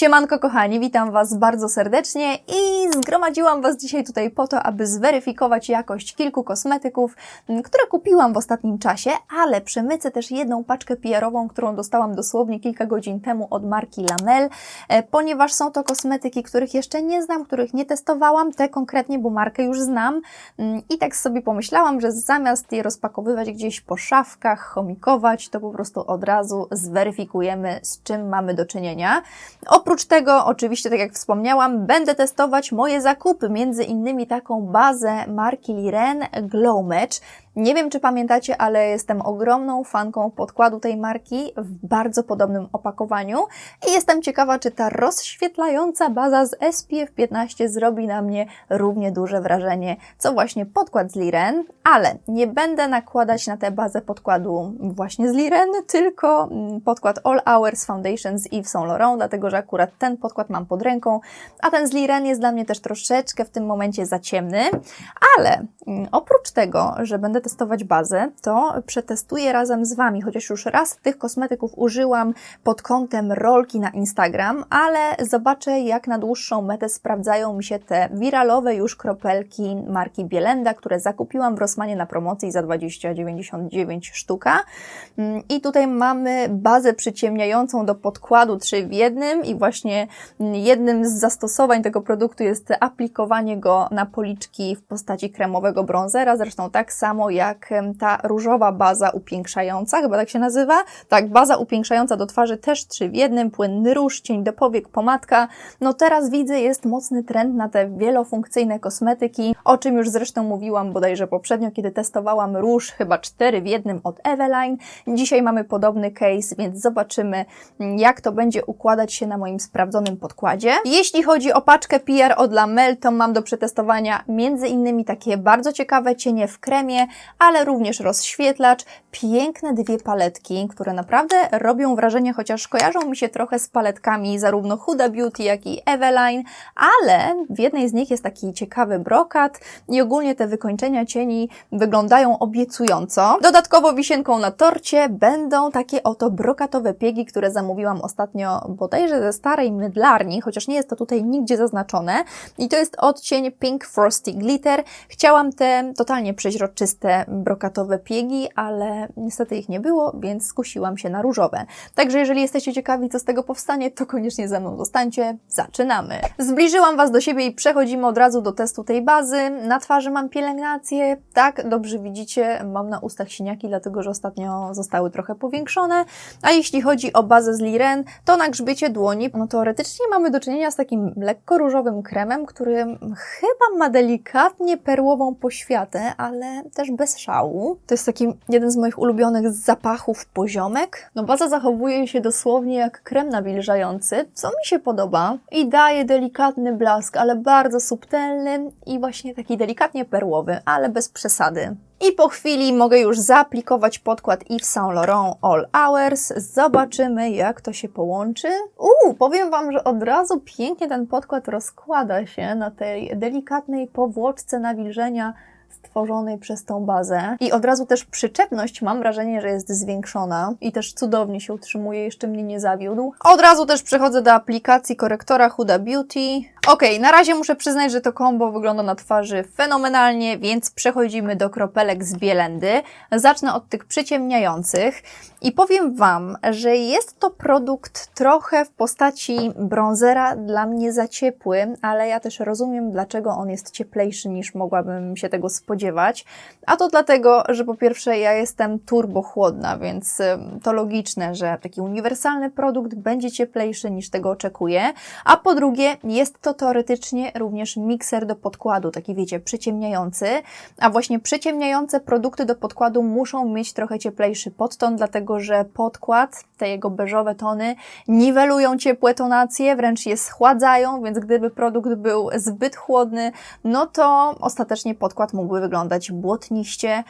Siemanko kochani, witam Was bardzo serdecznie i zgromadziłam Was dzisiaj tutaj po to, aby zweryfikować jakość kilku kosmetyków, które kupiłam w ostatnim czasie, ale przemycę też jedną paczkę PR-ową, którą dostałam dosłownie kilka godzin temu od marki Lamel, e, ponieważ są to kosmetyki, których jeszcze nie znam, których nie testowałam, te konkretnie, bo markę już znam i tak sobie pomyślałam, że zamiast je rozpakowywać gdzieś po szafkach, chomikować, to po prostu od razu zweryfikujemy, z czym mamy do czynienia. Oprócz tego, oczywiście, tak jak wspomniałam, będę testować moje zakupy, między innymi taką bazę marki Liren Glow Match. Nie wiem, czy pamiętacie, ale jestem ogromną fanką podkładu tej marki w bardzo podobnym opakowaniu i jestem ciekawa, czy ta rozświetlająca baza z SPF 15 zrobi na mnie równie duże wrażenie, co właśnie podkład z Liren, ale nie będę nakładać na tę bazę podkładu właśnie z Liren, tylko mm, podkład All Hours Foundation z Yves Saint Laurent, dlatego że akurat ten podkład mam pod ręką, a ten z Liren jest dla mnie też troszeczkę w tym momencie za ciemny, ale mm, oprócz tego, że będę testować bazę, to przetestuję razem z Wami, chociaż już raz tych kosmetyków użyłam pod kątem rolki na Instagram, ale zobaczę jak na dłuższą metę sprawdzają mi się te wiralowe już kropelki marki Bielenda, które zakupiłam w Rossmanie na promocji za 20,99 sztuka. Mm, I tutaj mamy bazę przyciemniającą do podkładu 3 w jednym i właśnie jednym z zastosowań tego produktu jest aplikowanie go na policzki w postaci kremowego bronzera, zresztą tak samo jak ta różowa baza upiększająca, chyba tak się nazywa. Tak, baza upiększająca do twarzy też 3 w jednym, płynny róż, cień do powiek, pomadka. No teraz widzę jest mocny trend na te wielofunkcyjne kosmetyki, o czym już zresztą mówiłam bodajże poprzednio, kiedy testowałam róż chyba 4 w jednym od Eveline. Dzisiaj mamy podobny case, więc zobaczymy jak to będzie układać się na moim sprawdzonym podkładzie. Jeśli chodzi o paczkę PR od Lamel, to mam do przetestowania między innymi takie bardzo ciekawe cienie w kremie, ale również rozświetlacz, piękne dwie paletki, które naprawdę robią wrażenie, chociaż kojarzą mi się trochę z paletkami zarówno Huda Beauty, jak i Eveline, ale w jednej z nich jest taki ciekawy brokat i ogólnie te wykończenia cieni wyglądają obiecująco. Dodatkowo wisienką na torcie będą takie oto brokatowe piegi, które zamówiłam ostatnio bodajże ze starej mydlarni, chociaż nie jest to tutaj nigdzie zaznaczone. I to jest odcień Pink Frosty Glitter. Chciałam te totalnie przeźroczyste brokatowe piegi, ale niestety ich nie było, więc skusiłam się na różowe. Także jeżeli jesteście ciekawi, co z tego powstanie, to koniecznie ze mną zostańcie. Zaczynamy! Zbliżyłam Was do siebie i przechodzimy od razu do testu tej bazy. Na twarzy mam pielęgnację, tak, dobrze widzicie, mam na ustach siniaki, dlatego że ostatnio zostały trochę powiększone. A jeśli chodzi o bazę z Liren, to na grzbiecie dłoni, no teoretycznie mamy do czynienia z takim lekko różowym kremem, który chyba ma delikatnie perłową poświatę, ale też bez szału. To jest taki jeden z moich ulubionych zapachów poziomek. No baza zachowuje się dosłownie jak krem nawilżający, co mi się podoba i daje delikatny blask, ale bardzo subtelny i właśnie taki delikatnie perłowy, ale bez przesady. I po chwili mogę już zaaplikować podkład Yves Saint Laurent All Hours. Zobaczymy, jak to się połączy. Uuu, powiem Wam, że od razu pięknie ten podkład rozkłada się na tej delikatnej powłoczce nawilżenia stworzonej przez tą bazę. I od razu też przyczepność mam wrażenie, że jest zwiększona i też cudownie się utrzymuje, jeszcze mnie nie zawiódł. Od razu też przechodzę do aplikacji korektora Huda Beauty. Ok, na razie muszę przyznać, że to kombo wygląda na twarzy fenomenalnie, więc przechodzimy do kropelek z Bielendy. Zacznę od tych przyciemniających i powiem Wam, że jest to produkt trochę w postaci bronzera dla mnie za ciepły, ale ja też rozumiem, dlaczego on jest cieplejszy niż mogłabym się tego spodziewać. A to dlatego, że po pierwsze ja jestem turbo chłodna, więc to logiczne, że taki uniwersalny produkt będzie cieplejszy niż tego oczekuję. A po drugie, jest to teoretycznie również mikser do podkładu, taki wiecie, przyciemniający. A właśnie przyciemniające produkty do podkładu muszą mieć trochę cieplejszy podton, dlatego że podkład, te jego beżowe tony, niwelują ciepłe tonacje, wręcz je schładzają, więc gdyby produkt był zbyt chłodny, no to ostatecznie podkład mógłby wyglądać błotniście,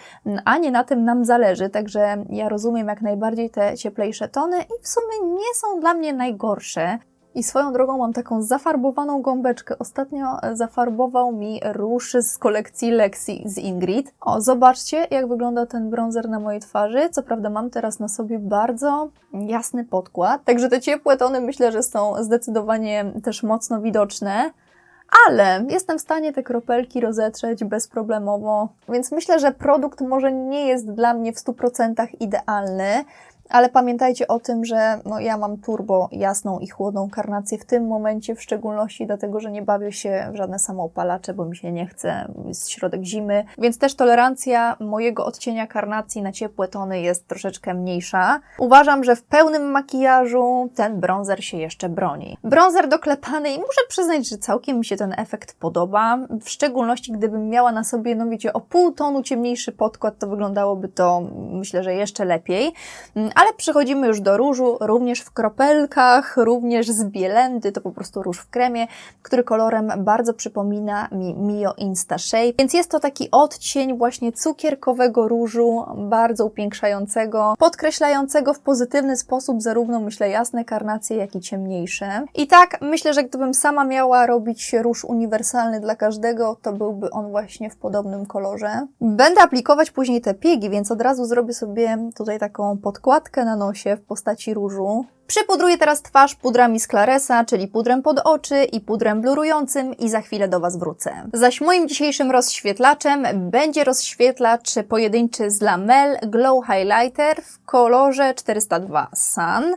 a nie na tym nam zależy, także ja rozumiem jak najbardziej te cieplejsze tony i w sumie nie są dla mnie najgorsze. I swoją drogą mam taką zafarbowaną gąbeczkę. Ostatnio e, zafarbował mi róż z kolekcji Lexi z Ingrid. O, zobaczcie, jak wygląda ten bronzer na mojej twarzy. Co prawda mam teraz na sobie bardzo jasny podkład, także te ciepłe tony myślę, że są zdecydowanie też mocno widoczne. Ale jestem w stanie te kropelki rozetrzeć bezproblemowo, więc myślę, że produkt może nie jest dla mnie w 100% idealny, ale pamiętajcie o tym, że no, ja mam turbo jasną i chłodną karnację w tym momencie, w szczególności dlatego, że nie bawię się w żadne samoopalacze, bo mi się nie chce, jest środek zimy, więc też tolerancja mojego odcienia karnacji na ciepłe tony jest troszeczkę mniejsza. Uważam, że w pełnym makijażu ten bronzer się jeszcze broni. Bronzer doklepany i muszę przyznać, że całkiem mi się ten efekt podoba, w szczególności gdybym miała na sobie, no wiecie, o pół tonu ciemniejszy podkład, to wyglądałoby to myślę, że jeszcze lepiej. Ale przechodzimy już do różu, również w kropelkach, również z bielendy, to po prostu róż w kremie, który kolorem bardzo przypomina mi Mio Insta Shape. Więc jest to taki odcień właśnie cukierkowego różu, bardzo upiększającego, podkreślającego w pozytywny sposób zarówno, myślę, jasne karnacje, jak i ciemniejsze. I tak, myślę, że gdybym sama miała robić róż uniwersalny dla każdego, to byłby on właśnie w podobnym kolorze. Będę aplikować później te piegi, więc od razu zrobię sobie tutaj taką podkładkę na nosie w postaci różu. Przypudruję teraz twarz pudrami z Claresa, czyli pudrem pod oczy i pudrem blurującym i za chwilę do Was wrócę. Zaś moim dzisiejszym rozświetlaczem będzie rozświetlacz pojedynczy z Lamel Glow Highlighter w kolorze 402 Sun.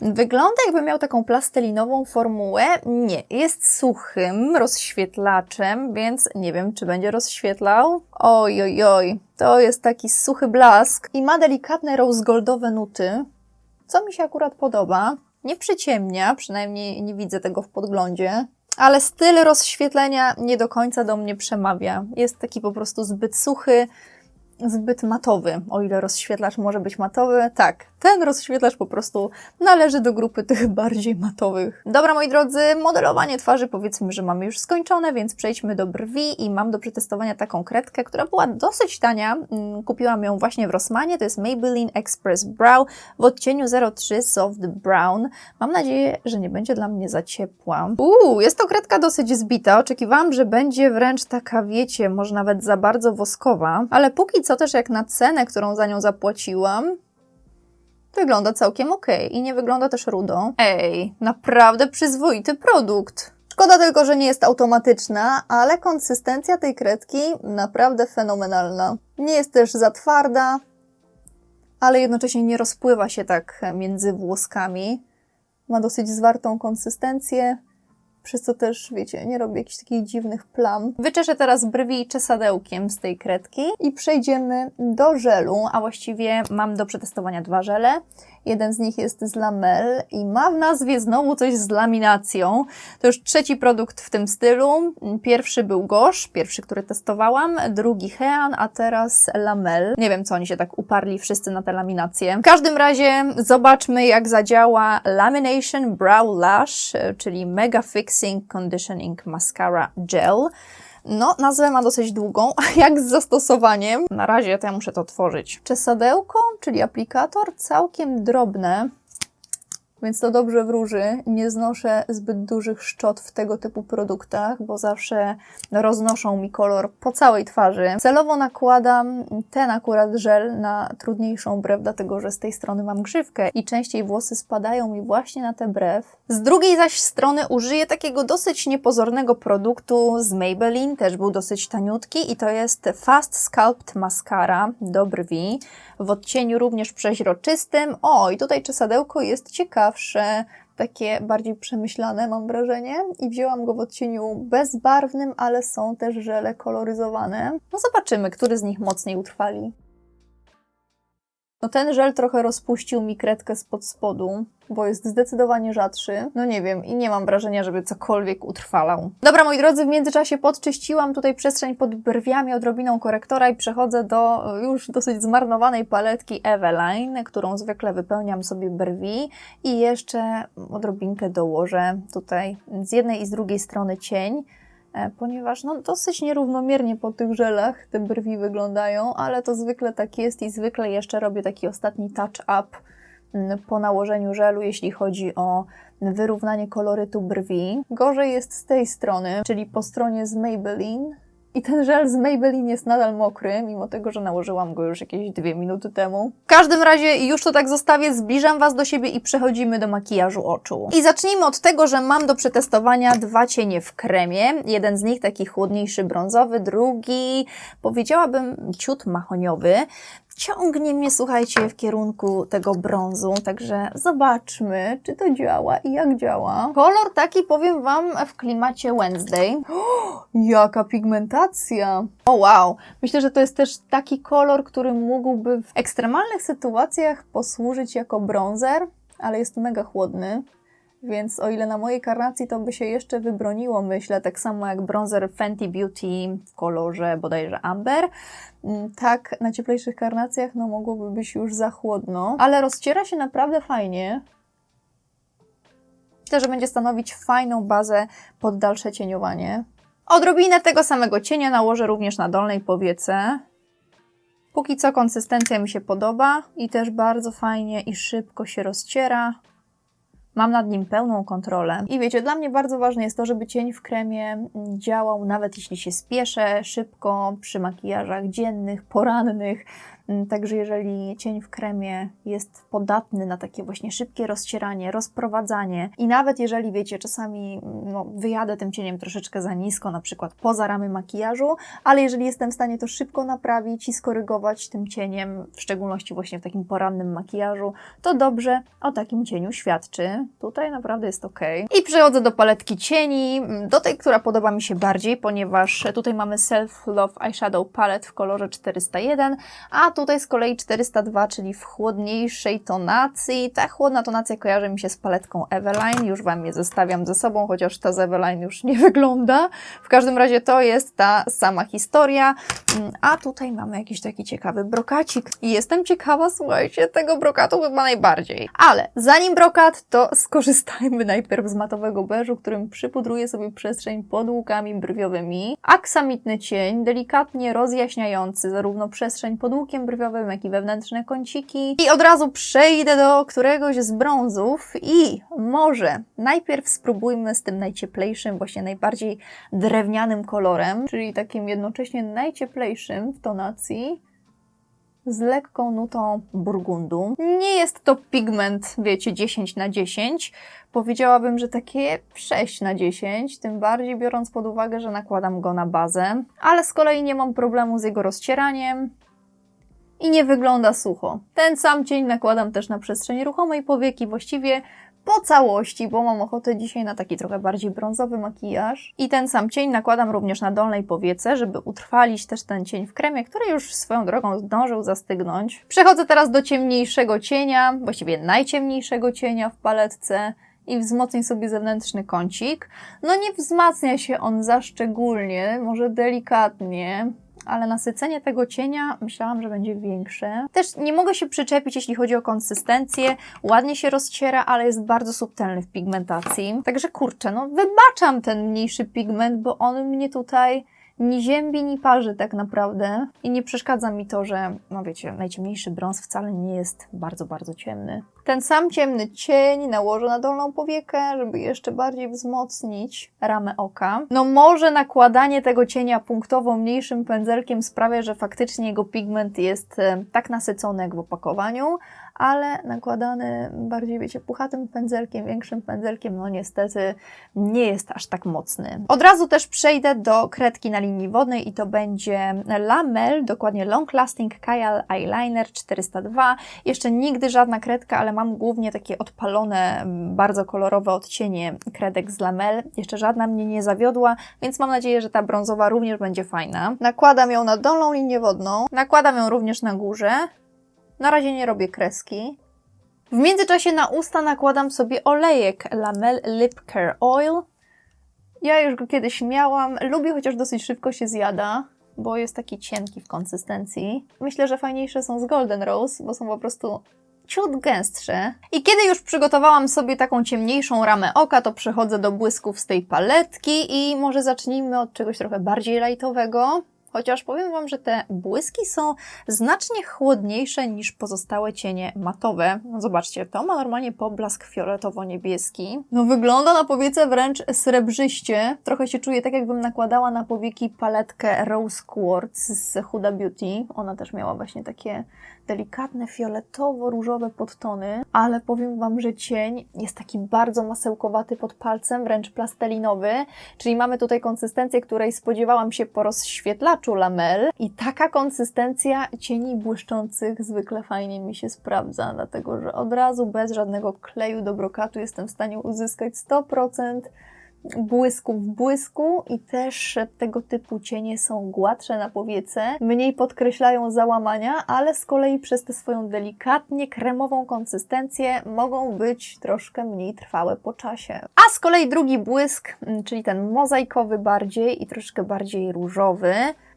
Wygląda jakby miał taką plastelinową formułę. Nie, jest suchym rozświetlaczem, więc nie wiem, czy będzie rozświetlał. Oj, oj, oj, to jest taki suchy blask i ma delikatne rose goldowe nuty co mi się akurat podoba. Nie przyciemnia, przynajmniej nie widzę tego w podglądzie, ale styl rozświetlenia nie do końca do mnie przemawia. Jest taki po prostu zbyt suchy, zbyt matowy, o ile rozświetlacz może być matowy. Tak, ten rozświetlacz po prostu należy do grupy tych bardziej matowych. Dobra, moi drodzy, modelowanie twarzy powiedzmy, że mamy już skończone, więc przejdźmy do brwi i mam do przetestowania taką kredkę, która była dosyć tania. Mm, kupiłam ją właśnie w Rossmanie, to jest Maybelline Express Brow w odcieniu 03 Soft Brown. Mam nadzieję, że nie będzie dla mnie za ciepła. Uuu, jest to kredka dosyć zbita. Oczekiwałam, że będzie wręcz taka, wiecie, może nawet za bardzo woskowa, ale póki co też jak na cenę, którą za nią zapłaciłam, wygląda całkiem ok i nie wygląda też rudo. Ej, naprawdę przyzwoity produkt. Szkoda tylko, że nie jest automatyczna, ale konsystencja tej kredki naprawdę fenomenalna. Nie jest też za twarda, ale jednocześnie nie rozpływa się tak między włoskami. Ma dosyć zwartą konsystencję, przez co też, wiecie, nie robię jakichś takich dziwnych plam. Wyczeszę teraz brwi czesadełkiem z tej kredki i przejdziemy do żelu, a właściwie mam do przetestowania dwa żele. Jeden z nich jest z Lamel i ma w nazwie znowu coś z laminacją. To już trzeci produkt w tym stylu. Pierwszy był Gosh, pierwszy, który testowałam, drugi Hean, a teraz Lamel. Nie wiem, co oni się tak uparli wszyscy na te laminacje. W każdym razie zobaczmy, jak zadziała Lamination Brow Lash, czyli Mega Fixing Conditioning Mascara Gel. No, nazwę ma dosyć długą, a jak z zastosowaniem? Na razie to ja muszę to otworzyć. Czesadełko, czyli aplikator, całkiem drobne, więc to dobrze wróży. Nie znoszę zbyt dużych szczot w tego typu produktach, bo zawsze roznoszą mi kolor po całej twarzy. Celowo nakładam ten akurat żel na trudniejszą brew, dlatego że z tej strony mam grzywkę i częściej włosy spadają mi właśnie na tę brew. Z drugiej zaś strony użyję takiego dosyć niepozornego produktu z Maybelline, też był dosyć taniutki i to jest Fast Sculpt Mascara do brwi w odcieniu również przeźroczystym. O, i tutaj czesadełko jest ciekawsze, takie bardziej przemyślane, mam wrażenie. I wzięłam go w odcieniu bezbarwnym, ale są też żele koloryzowane. No zobaczymy, który z nich mocniej utrwali. No ten żel trochę rozpuścił mi kredkę spod spodu, bo jest zdecydowanie rzadszy. No nie wiem i nie mam wrażenia, żeby cokolwiek utrwalał. Dobra, moi drodzy, w międzyczasie podczyściłam tutaj przestrzeń pod brwiami odrobiną korektora i przechodzę do już dosyć zmarnowanej paletki Eveline, którą zwykle wypełniam sobie brwi i jeszcze odrobinkę dołożę tutaj z jednej i z drugiej strony cień. E, ponieważ no, dosyć nierównomiernie po tych żelach te brwi wyglądają, ale to zwykle tak jest i zwykle jeszcze robię taki ostatni touch up mm, po nałożeniu żelu, jeśli chodzi o wyrównanie kolorytu brwi. Gorzej jest z tej strony, czyli po stronie z Maybelline. I ten żel z Maybelline jest nadal mokry, mimo tego, że nałożyłam go już jakieś dwie minuty temu. W każdym razie już to tak zostawię, zbliżam Was do siebie i przechodzimy do makijażu oczu. I zacznijmy od tego, że mam do przetestowania dwa cienie w kremie. Jeden z nich taki chłodniejszy brązowy, drugi powiedziałabym ciut mahoniowy ciągnie mnie, słuchajcie, w kierunku tego brązu, także zobaczmy, czy to działa i jak działa. Kolor taki, powiem Wam, w klimacie Wednesday. O, jaka pigmentacja! O wow! Myślę, że to jest też taki kolor, który mógłby w ekstremalnych sytuacjach posłużyć jako bronzer, ale jest mega chłodny. Więc o ile na mojej karnacji to by się jeszcze wybroniło, myślę, tak samo jak bronzer Fenty Beauty w kolorze bodajże Amber, mm, tak na cieplejszych karnacjach no mogłoby być już za chłodno, ale rozciera się naprawdę fajnie. Myślę, że będzie stanowić fajną bazę pod dalsze cieniowanie. Odrobinę tego samego cienia nałożę również na dolnej powiece. Póki co konsystencja mi się podoba i też bardzo fajnie i szybko się rozciera. Mam nad nim pełną kontrolę. I wiecie, dla mnie bardzo ważne jest to, żeby cień w kremie działał, nawet jeśli się spieszę, szybko, przy makijażach dziennych, porannych. Mm, Także jeżeli cień w kremie jest podatny na takie właśnie szybkie rozcieranie, rozprowadzanie i nawet jeżeli wiecie, czasami mm, no, wyjadę tym cieniem troszeczkę za nisko, na przykład poza ramy makijażu, ale jeżeli jestem w stanie to szybko naprawić i skorygować tym cieniem, w szczególności właśnie w takim porannym makijażu, to dobrze o takim cieniu świadczy. Tutaj naprawdę jest ok. I przechodzę do paletki cieni, mm, do tej, która podoba mi się bardziej, ponieważ tutaj mamy Self Love Eyeshadow Palette w kolorze 401, a tutaj z kolei 402, czyli w chłodniejszej tonacji. Ta chłodna tonacja kojarzy mi się z paletką Eveline, już Wam je zestawiam ze sobą, chociaż ta z Eveline już nie wygląda. W każdym razie to jest ta sama historia, Mm, a tutaj mamy jakiś taki ciekawy brokacik. I jestem ciekawa, słuchajcie, tego brokatu chyba najbardziej. Ale zanim brokat, to skorzystajmy najpierw z matowego beżu, którym przypudruję sobie przestrzeń pod łukami brwiowymi. Aksamitny cień, delikatnie rozjaśniający zarówno przestrzeń pod łukiem brwiowym, jak i wewnętrzne kąciki. I od razu przejdę do któregoś z brązów i może najpierw spróbujmy z tym najcieplejszym, właśnie najbardziej drewnianym kolorem, czyli takim jednocześnie najcieplejszym w tonacji z lekką nutą burgundu. Nie jest to pigment, wiecie, 10 na 10. Powiedziałabym, że takie 6 na 10, tym bardziej biorąc pod uwagę, że nakładam go na bazę, ale z kolei nie mam problemu z jego rozcieraniem i nie wygląda sucho. Ten sam cień nakładam też na przestrzeń ruchomej powieki, właściwie po całości, bo mam ochotę dzisiaj na taki trochę bardziej brązowy makijaż. I ten sam cień nakładam również na dolnej powiece, żeby utrwalić też ten cień w kremie, który już swoją drogą zdążył zastygnąć. Przechodzę teraz do ciemniejszego cienia, właściwie najciemniejszego cienia w paletce i wzmocnię sobie zewnętrzny kącik. No nie wzmacnia się on za szczególnie, może delikatnie, ale nasycenie tego cienia myślałam, że będzie większe. Też nie mogę się przyczepić, jeśli chodzi o konsystencję. Ładnie się rozciera, ale jest bardzo subtelny w pigmentacji. Także kurczę, no wybaczam ten mniejszy pigment, bo on mnie tutaj ni ziębi, ni parzy tak naprawdę. I nie przeszkadza mi to, że, no wiecie, najciemniejszy brąz wcale nie jest bardzo, bardzo ciemny. Ten sam ciemny cień nałożę na dolną powiekę, żeby jeszcze bardziej wzmocnić ramę oka. No może nakładanie tego cienia punktowo mniejszym pędzelkiem sprawia, że faktycznie jego pigment jest e, tak nasycony jak w opakowaniu, ale nakładany bardziej, wiecie, puchatym pędzelkiem, większym pędzelkiem, no niestety nie jest aż tak mocny. Od razu też przejdę do kredki na linii wodnej i to będzie Lamel, dokładnie Long Lasting Kajal Eyeliner 402. Jeszcze nigdy żadna kredka, ale mam głównie takie odpalone, bardzo kolorowe odcienie kredek z Lamel. Jeszcze żadna mnie nie zawiodła, więc mam nadzieję, że ta brązowa również będzie fajna. Nakładam ją na dolną linię wodną, nakładam ją również na górze. Na razie nie robię kreski. W międzyczasie na usta nakładam sobie olejek Lamel Lip Care Oil. Ja już go kiedyś miałam. Lubię, chociaż dosyć szybko się zjada, bo jest taki cienki w konsystencji. Myślę, że fajniejsze są z Golden Rose, bo są po prostu ciut gęstsze. I kiedy już przygotowałam sobie taką ciemniejszą ramę oka, to przechodzę do błysków z tej paletki i może zacznijmy od czegoś trochę bardziej lightowego chociaż powiem Wam, że te błyski są znacznie chłodniejsze niż pozostałe cienie matowe. No zobaczcie, to ma normalnie poblask fioletowo-niebieski. No wygląda na powiece wręcz srebrzyście. Trochę się czuję tak, jakbym nakładała na powieki paletkę Rose Quartz z Huda Beauty. Ona też miała właśnie takie delikatne fioletowo-różowe podtony, ale powiem Wam, że cień jest taki bardzo masełkowaty pod palcem, wręcz plastelinowy, czyli mamy tutaj konsystencję, której spodziewałam się po rozświetlaczu lamel i taka konsystencja cieni błyszczących zwykle fajnie mi się sprawdza, dlatego że od razu bez żadnego kleju do brokatu jestem w stanie uzyskać 100% błysku w błysku i też tego typu cienie są gładsze na powiece, mniej podkreślają załamania, ale z kolei przez tę swoją delikatnie kremową konsystencję mogą być troszkę mniej trwałe po czasie. A z kolei drugi błysk, czyli ten mozaikowy bardziej i troszkę bardziej różowy,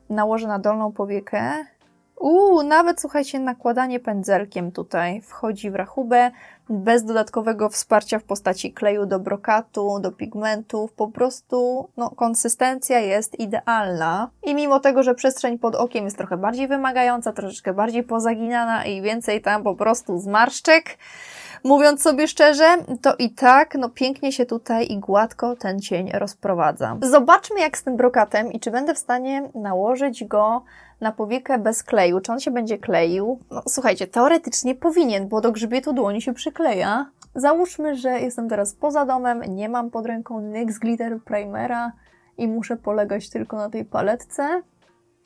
nałożę na dolną powiekę Uuu, nawet słuchajcie, nakładanie pędzelkiem tutaj wchodzi w rachubę, bez dodatkowego wsparcia w postaci kleju do brokatu, do pigmentów, po prostu no, konsystencja jest idealna. I mimo tego, że przestrzeń pod okiem jest trochę bardziej wymagająca, troszeczkę bardziej pozaginana i więcej tam po prostu zmarszczek, mówiąc sobie szczerze, to i tak no pięknie się tutaj i gładko ten cień rozprowadza. Zobaczmy jak z tym brokatem i czy będę w stanie nałożyć go na powiekę bez kleju. Czy on się będzie kleił? No słuchajcie, teoretycznie powinien, bo do grzbietu dłoni się przykleja. Załóżmy, że jestem teraz poza domem, nie mam pod ręką NYX Glitter Primera i muszę polegać tylko na tej paletce.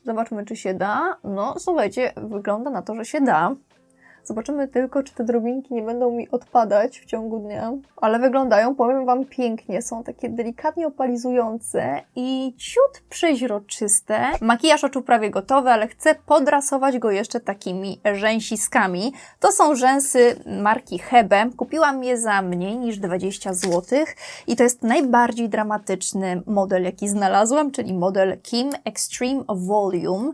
Zobaczmy, czy się da. No, słuchajcie, wygląda na to, że się da. Zobaczymy tylko, czy te drobinki nie będą mi odpadać w ciągu dnia. Ale wyglądają, powiem Wam, pięknie. Są takie delikatnie opalizujące i ciut przeźroczyste. Makijaż oczu prawie gotowy, ale chcę podrasować go jeszcze takimi rzęsiskami. To są rzęsy marki Hebe. Kupiłam je za mniej niż 20 zł i to jest najbardziej dramatyczny model, jaki znalazłam, czyli model Kim Extreme Volume.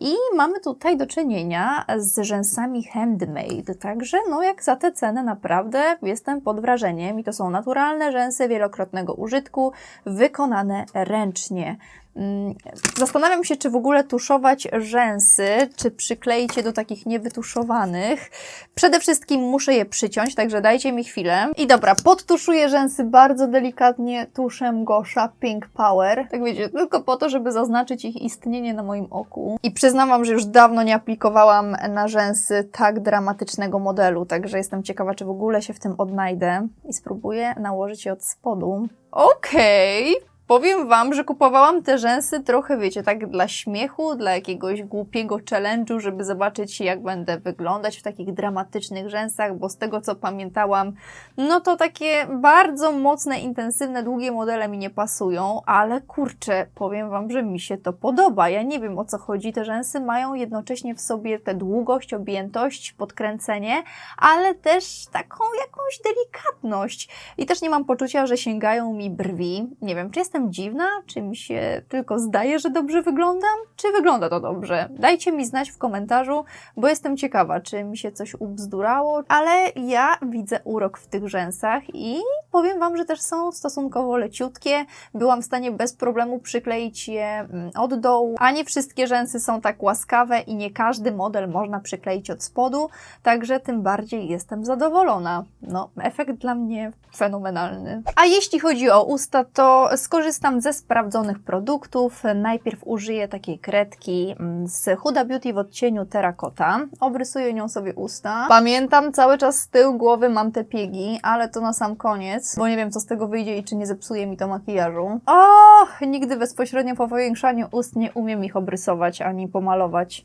I mamy tutaj do czynienia z rzęsami handmade, także no jak za tę cenę naprawdę jestem pod wrażeniem i to są naturalne rzęsy wielokrotnego użytku, wykonane ręcznie. Mm, zastanawiam się, czy w ogóle tuszować rzęsy, czy przykleić je do takich niewytuszowanych. Przede wszystkim muszę je przyciąć, także dajcie mi chwilę. I dobra, podtuszuję rzęsy bardzo delikatnie tuszem Gosha Pink Power. Tak wiecie, tylko po to, żeby zaznaczyć ich istnienie na moim oku. I przyznam Wam, że już dawno nie aplikowałam na rzęsy tak dramatycznego modelu, także jestem ciekawa, czy w ogóle się w tym odnajdę. I spróbuję nałożyć je od spodu. Okej, okay. Powiem Wam, że kupowałam te rzęsy trochę, wiecie, tak dla śmiechu, dla jakiegoś głupiego challenge'u, żeby zobaczyć, jak będę wyglądać w takich dramatycznych rzęsach, bo z tego co pamiętałam, no to takie bardzo mocne, intensywne, długie modele mi nie pasują, ale kurczę, powiem Wam, że mi się to podoba. Ja nie wiem o co chodzi. Te rzęsy mają jednocześnie w sobie tę długość, objętość, podkręcenie, ale też taką jakąś delikatność. I też nie mam poczucia, że sięgają mi brwi. Nie wiem, czy jestem jestem dziwna? Czy mi się tylko zdaje, że dobrze wyglądam? Czy wygląda to dobrze? Dajcie mi znać w komentarzu, bo jestem ciekawa, czy mi się coś ubzdurało, ale ja widzę urok w tych rzęsach i powiem Wam, że też są stosunkowo leciutkie. Byłam w stanie bez problemu przykleić je mm, od dołu, a nie wszystkie rzęsy są tak łaskawe i nie każdy model można przykleić od spodu, także tym bardziej jestem zadowolona. No, efekt dla mnie fenomenalny. A jeśli chodzi o usta, to skorzystam ze sprawdzonych produktów. Najpierw użyję takiej kredki mm, z Huda Beauty w odcieniu Terracotta. Obrysuję nią sobie usta. Pamiętam, cały czas z tyłu głowy mam te piegi, ale to na sam koniec, bo nie wiem, co z tego wyjdzie i czy nie zepsuje mi to makijażu. Och, nigdy bezpośrednio po powiększaniu ust nie umiem ich obrysować ani pomalować.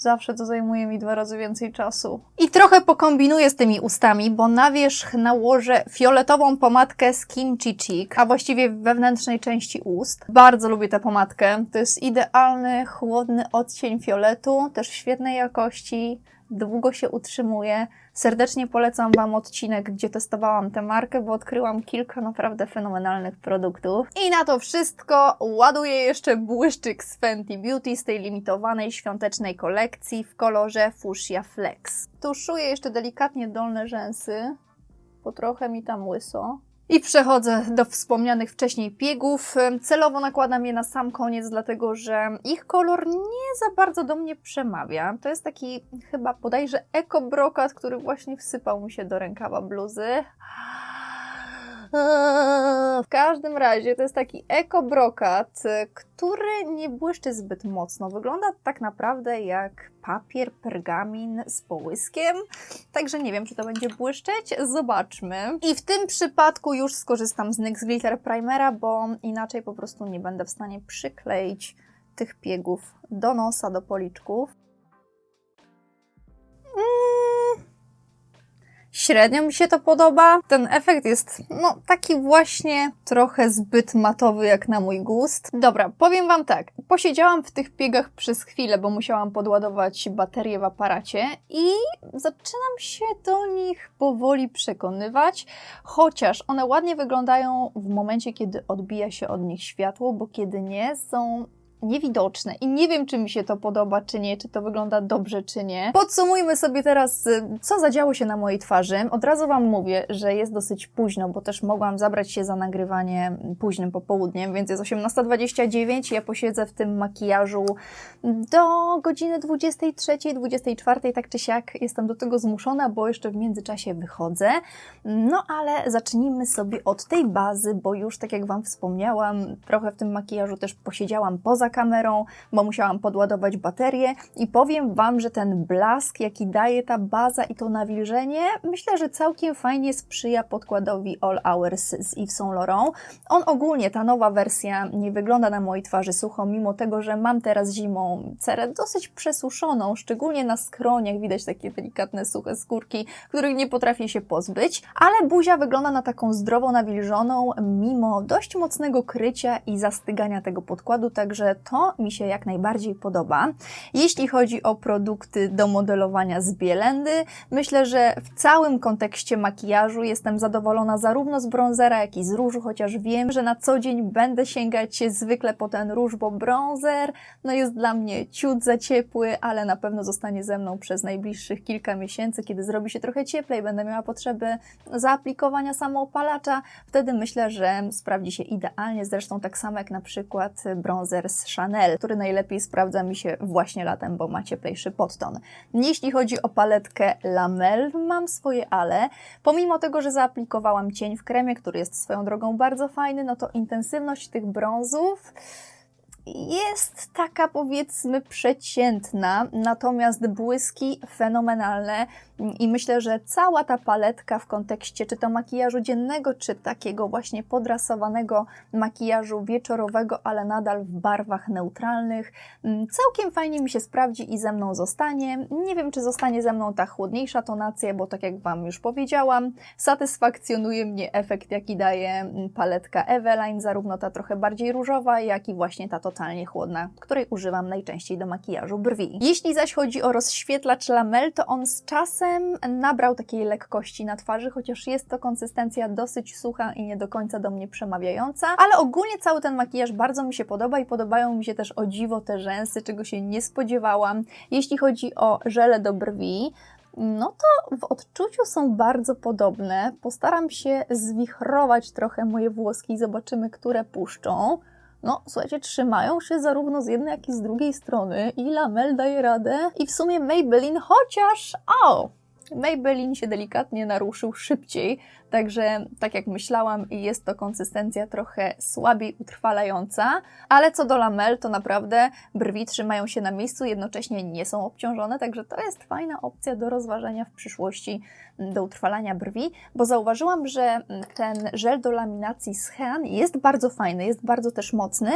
Zawsze to zajmuje mi dwa razy więcej czasu. I trochę pokombinuję z tymi ustami, bo na wierzch nałożę fioletową pomadkę z Kimchi Cheek, a właściwie wewnętrznej części ust. Bardzo lubię tę pomadkę. To jest idealny, chłodny odcień fioletu, też świetnej jakości, długo się utrzymuje. Serdecznie polecam Wam odcinek, gdzie testowałam tę markę, bo odkryłam kilka naprawdę fenomenalnych produktów. I na to wszystko ładuję jeszcze błyszczyk z Fenty Beauty z tej limitowanej świątecznej kolekcji w kolorze Fuchsia Flex. Tuszuję jeszcze delikatnie dolne rzęsy, bo trochę mi tam łyso. I przechodzę do wspomnianych wcześniej piegów. Celowo nakładam je na sam koniec, dlatego że ich kolor nie za bardzo do mnie przemawia. To jest taki chyba bodajże ekobrokat, który właśnie wsypał mi się do rękawa bluzy. W każdym razie to jest taki ekobrokat, który nie błyszczy zbyt mocno. Wygląda tak naprawdę jak papier, pergamin z połyskiem. Także nie wiem, czy to będzie błyszczeć. Zobaczmy. I w tym przypadku już skorzystam z NYX Glitter Primera, bo inaczej po prostu nie będę w stanie przykleić tych piegów do nosa, do policzków. Średnio mi się to podoba. Ten efekt jest, no, taki właśnie trochę zbyt matowy jak na mój gust. Dobra, powiem Wam tak. Posiedziałam w tych piegach przez chwilę, bo musiałam podładować baterię w aparacie i zaczynam się do nich powoli przekonywać, chociaż one ładnie wyglądają w momencie, kiedy odbija się od nich światło, bo kiedy nie, są niewidoczne i nie wiem, czy mi się to podoba, czy nie, czy to wygląda dobrze, czy nie. Podsumujmy sobie teraz, y, co zadziało się na mojej twarzy. Od razu Wam mówię, że jest dosyć późno, bo też mogłam zabrać się za nagrywanie późnym popołudniem, więc jest 18.29, ja posiedzę w tym makijażu do godziny 23, 24, tak czy siak jestem do tego zmuszona, bo jeszcze w międzyczasie wychodzę. No ale zacznijmy sobie od tej bazy, bo już tak jak Wam wspomniałam, trochę w tym makijażu też posiedziałam poza kamerą, bo musiałam podładować baterię i powiem Wam, że ten blask, jaki daje ta baza i to nawilżenie, myślę, że całkiem fajnie sprzyja podkładowi All Hours z Yves Saint Laurent. On ogólnie, ta nowa wersja nie wygląda na mojej twarzy sucho, mimo tego, że mam teraz zimą cerę dosyć przesuszoną, szczególnie na skroniach widać takie delikatne, suche skórki, których nie potrafię się pozbyć, ale buzia wygląda na taką zdrowo nawilżoną, mimo dość mocnego krycia i zastygania tego podkładu, także to mi się jak najbardziej podoba. Jeśli chodzi o produkty do modelowania z Bielendy, myślę, że w całym kontekście makijażu jestem zadowolona zarówno z bronzera, jak i z różu, chociaż wiem, że na co dzień będę sięgać zwykle po ten róż, bo bronzer no jest dla mnie ciut za ciepły, ale na pewno zostanie ze mną przez najbliższych kilka miesięcy, kiedy zrobi się trochę cieplej, będę miała potrzebę zaaplikowania samoopalacza, wtedy myślę, że sprawdzi się idealnie, zresztą tak samo jak na przykład bronzer z Chanel, który najlepiej sprawdza mi się właśnie latem, bo ma cieplejszy podton. Jeśli chodzi o paletkę Lamel, mam swoje ale. Pomimo tego, że zaaplikowałam cień w kremie, który jest swoją drogą bardzo fajny, no to intensywność tych brązów jest taka powiedzmy przeciętna, natomiast błyski fenomenalne i myślę, że cała ta paletka w kontekście czy to makijażu dziennego, czy takiego właśnie podrasowanego makijażu wieczorowego, ale nadal w barwach neutralnych, mm, całkiem fajnie mi się sprawdzi i ze mną zostanie. Nie wiem, czy zostanie ze mną ta chłodniejsza tonacja, bo tak jak Wam już powiedziałam, satysfakcjonuje mnie efekt, jaki daje mm, paletka Eveline, zarówno ta trochę bardziej różowa, jak i właśnie ta totalnie chłodna, której używam najczęściej do makijażu brwi. Jeśli zaś chodzi o rozświetlacz lamel, to on z czasem nabrał takiej lekkości na twarzy, chociaż jest to konsystencja dosyć sucha i nie do końca do mnie przemawiająca, ale ogólnie cały ten makijaż bardzo mi się podoba i podobają mi się też o dziwo te rzęsy, czego się nie spodziewałam. Jeśli chodzi o żele do brwi, no to w odczuciu są bardzo podobne. Postaram się zwichrować trochę moje włoski i zobaczymy, które puszczą. No, słuchajcie, trzymają się zarówno z jednej, jak i z drugiej strony i Lamel daje radę i w sumie Maybelline, chociaż... O! Maybelline się delikatnie naruszył szybciej, Także tak jak myślałam, jest to konsystencja trochę słabiej utrwalająca, ale co do lamel, to naprawdę brwi trzymają się na miejscu, jednocześnie nie są obciążone, także to jest fajna opcja do rozważenia w przyszłości do utrwalania brwi, bo zauważyłam, że ten żel do laminacji z Hean jest bardzo fajny, jest bardzo też mocny,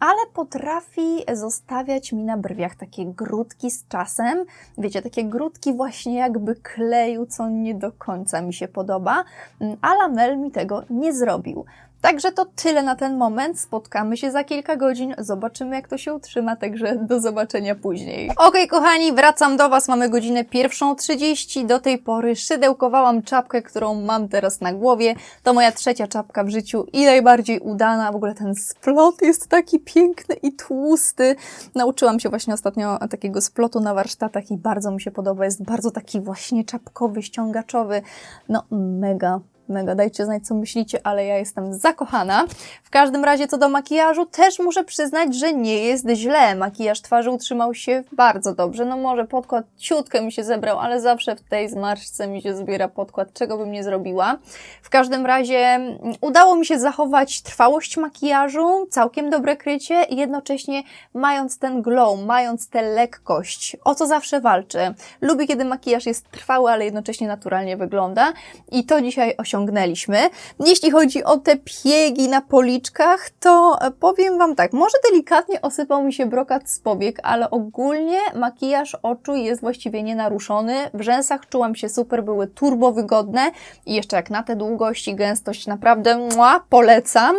ale potrafi zostawiać mi na brwiach takie grudki z czasem. Wiecie, takie grudki właśnie jakby kleju, co nie do końca mi się podoba. Mm, a Lamel mi tego nie zrobił. Także to tyle na ten moment. Spotkamy się za kilka godzin, zobaczymy jak to się utrzyma, także do zobaczenia później. Ok, kochani, wracam do Was. Mamy godzinę 1.30. Do tej pory szydełkowałam czapkę, którą mam teraz na głowie. To moja trzecia czapka w życiu i najbardziej udana. W ogóle ten splot jest taki piękny i tłusty. Nauczyłam się właśnie ostatnio takiego splotu na warsztatach i bardzo mi się podoba. Jest bardzo taki właśnie czapkowy, ściągaczowy. No, mega Mega, dajcie znać, co myślicie, ale ja jestem zakochana. W każdym razie, co do makijażu, też muszę przyznać, że nie jest źle. Makijaż twarzy utrzymał się bardzo dobrze. No może podkład ciutkę mi się zebrał, ale zawsze w tej zmarszce mi się zbiera podkład, czego bym nie zrobiła. W każdym razie mm, udało mi się zachować trwałość makijażu, całkiem dobre krycie i jednocześnie mając ten glow, mając tę lekkość, o co zawsze walczę. Lubię, kiedy makijaż jest trwały, ale jednocześnie naturalnie wygląda i to dzisiaj osiągnęliśmy. Jeśli chodzi o te piegi na policzkach, to e, powiem Wam tak, może delikatnie osypał mi się brokat z powiek, ale ogólnie makijaż oczu jest właściwie nienaruszony. W rzęsach czułam się super, były turbo wygodne i jeszcze jak na te długości, gęstość naprawdę mua, polecam.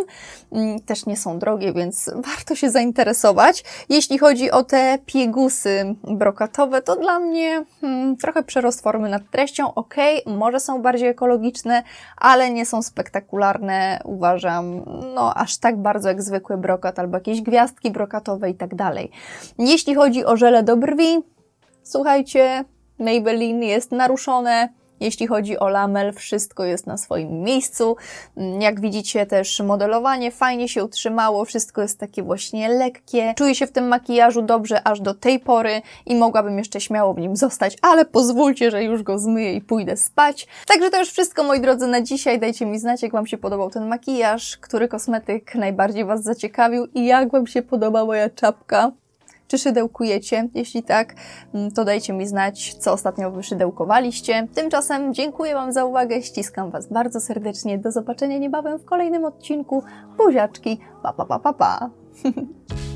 Mm, Też nie są drogie, więc warto się zainteresować. Jeśli chodzi o te piegusy brokatowe, to dla mnie hmm, trochę przerost formy nad treścią. Ok, może są bardziej ekologiczne, ale nie są spektakularne, uważam, no aż tak bardzo jak zwykły brokat albo jakieś gwiazdki brokatowe i tak dalej. Jeśli chodzi o żele do brwi, słuchajcie, Maybelline jest naruszone. Jeśli chodzi o lamel, wszystko jest na swoim miejscu. Mm, Jak widzicie, też modelowanie fajnie się utrzymało, wszystko jest takie właśnie lekkie. Czuję się w tym makijażu dobrze aż do tej pory i mogłabym jeszcze śmiało w nim zostać, ale pozwólcie, że już go zmyję i pójdę spać. Także to już wszystko, moi drodzy, na dzisiaj. Dajcie mi znać, jak Wam się podobał ten makijaż, który kosmetyk najbardziej Was zaciekawił i jak Wam się podoba moja czapka. Czy szydełkujecie? Jeśli tak, mm, to dajcie mi znać, co ostatnio wyszydełkowaliście. Tymczasem dziękuję Wam za uwagę, ściskam Was bardzo serdecznie. Do zobaczenia niebawem w kolejnym odcinku. Buziaczki, pa pa pa pa pa!